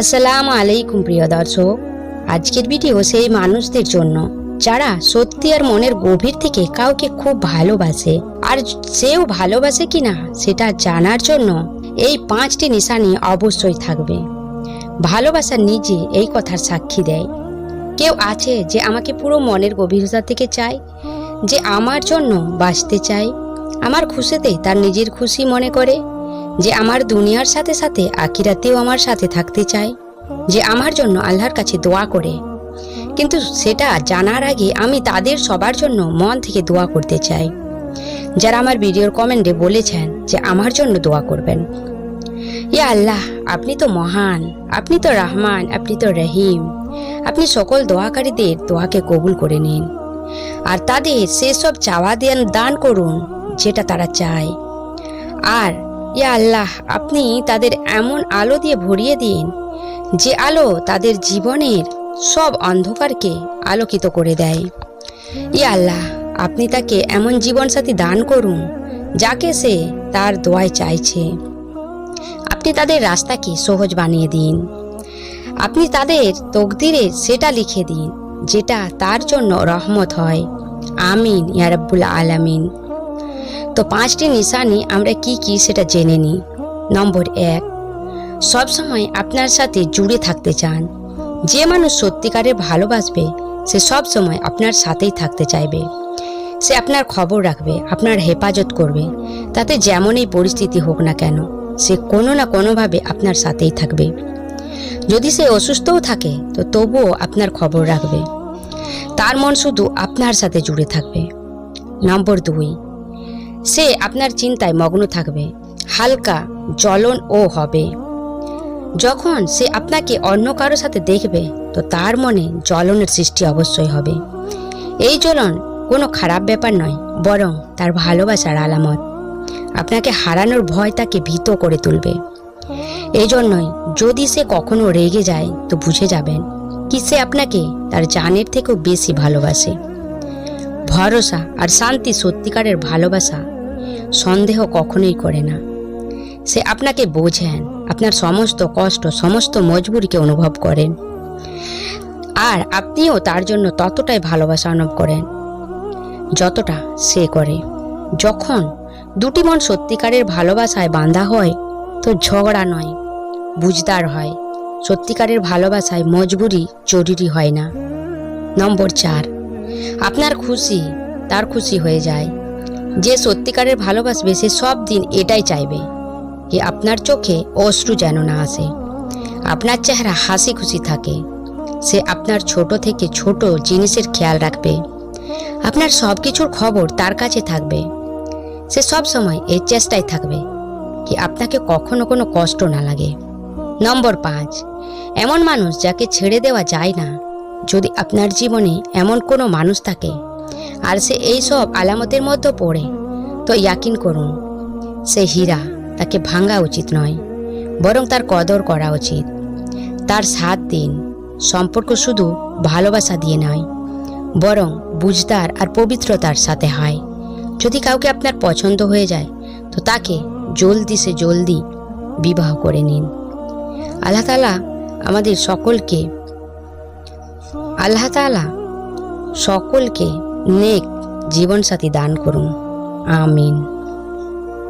আসসালামু আলাইকুম প্রিয় দর্শক। আজকের ভিডিও সেই মানুষদের জন্য, যারা সত্যি আর মনের গভীর থেকে কাউকে খুব ভালোবাসে। আর সেও ভালোবাসে কিনা সেটা জানার জন্য এই পাঁচটি নিশানি অবশ্যই থাকবে। ভালোবাসা নিজে এই কথার সাক্ষী দেয়। কেউ আছে যে আমাকে পুরো মনের গভীরতা থেকে চায়, যে আমার জন্য বাঁচতে চায়, আমার খুশিতে তার নিজের খুশি মনে করে যে আমার দুনিয়ার সাথে সাথে আখিরাতেও আমার সাথে থাকতে চায়, যে আমার জন্য আল্লাহর কাছে দোয়া করে। কিন্তু সেটা জানার আগে আমি তাদের সবার জন্য মন থেকে দোয়া করতে চাই। যারা আমার ভিডিওর কমেন্টে বলেছেন যে আমার জন্য দোয়া করবেন। ইয়া আল্লাহ, আপনি তো মহান, আপনি তো রহমান, আপনি তো রহিম। আপনি সকল দোয়াকারীদের দোয়াকে কবুল করে নিন। আর তাদের সেসব চাওয়া দেন, দান করুন, যেটা তারা চায়। আর ইয়া আল্লাহ, আপনি তাদের এমন আলো দিয়ে ভরিয়ে দিন, যে আলো তাদের জীবনের সব অন্ধকারকে আলোকিত করে দেয়। ইয়া আল্লাহ, আপনি তাকে এমন জীবনসাথী দান করুন, যাকে সে তার দোয়ায় চাইছে। আপনি তাদের রাস্তাকে সহজ বানিয়ে দিন। আপনি তাদের তকদিরে সেটা লিখে দিন, যেটা তার জন্য রহমত হয়। আমিন ইয়ারব্বুল আলামিন। তো পাঁচটি নিশানি আমরা কি কি সেটা জেনে নিই। নম্বর এক সবসময় আপনার সাথে জুড়ে থাকতে চান। যে মানুষ সত্যিকারে ভালোবাসবে, সে সব সময় আপনার সাথেই থাকতে চাইবে। সে আপনার খবর রাখবে, আপনার হেফাজত করবে। তাতে যেমনই পরিস্থিতি হোক না কেন, সে কোনো না কোনোভাবে আপনার সাথেই থাকবে। যদি সে অসুস্থও থাকে, তো তবুও আপনার খবর রাখবে। তার মন শুধু আপনার সাথে জুড়ে থাকবে। নম্বর দুই সে আপনার চিন্তায় মগ্ন থাকবে। হালকা, জ্বলন ও হবে। যখন সে আপনাকে অন্য কারোর সাথে দেখবে, তো তার মনে জ্বলনের সৃষ্টি অবশ্যই হবে। এই জ্বলন কোনো খারাপ ব্যাপার নয়, বরং তার ভালোবাসার আলামত। আপনাকে হারানোর ভয় তাকে ভীত করে তুলবে। এই জন্যই যদি সে কখনো রেগে যায়, তো বুঝে যাবেন কি সে আপনাকে তার জানের থেকেও বেশি ভালোবাসে। ভরসা আর শান্তি সত্যিকারের ভালোবাসা সন্দেহ কখনোই করে না। সে আপনাকে বোঝেন, আপনার সমস্ত কষ্ট, সমস্ত মজবুরিকে অনুভব করেন। আর আপনিও তার জন্য ততটাই ভালোবাসা অনুভব করেন, যতটা সে করে। যখন দুটি মন সত্যিকারের ভালোবাসায় বাঁধা হয়, তো ঝগড়া নয়, বুঝদার হয়। সত্যিকারের ভালোবাসায় মজবুরি জরুরি হয় না। নম্বর চার, আপনার খুশি, তার খুশি হয়ে যায়। যে সত্যিকারের ভালোবাসবে সে সব দিন এটাই চাইবে যে আপনার চোখে অশ্রু যেন না আসে। আপনার চেহারা হাসি খুশি থাকে। সে আপনার ছোট থেকে ছোট জিনিসের খেয়াল রাখবে। আপনার সব কিছুর খবর তার কাছে থাকবে। সে সব সময় এর চেষ্টায় থাকবে কি আপনাকে কখনো কোনো কষ্ট না লাগে। নম্বর পাঁচ, এমন মানুষ যাকে ছেড়ে দেওয়া যায় না। যদি আপনার জীবনে এমন কোনো মানুষ থাকে আর সে এই সব আলামতের মধ্যে পড়ে। তো ইয়াকিন করুন, সে হীরা তাকে ভাঙা উচিত নয়, বরং তার কদর করা উচিত। তার সাথ দিন সম্পর্ক শুধু ভালোবাসা দিয়ে নয়, বরং বুঝদার আর পবিত্রতার সাথে হয়। যদি কাউকে আপনার পছন্দ হয়ে যায়, তো তাকে জলদি সে জলদি বিবাহ করে নিন। আল্লাহ তালা আমাদের সকলকে, আল্লাহ তালা সকলকে নেক জীবনসাথী দান করুন। আমিন।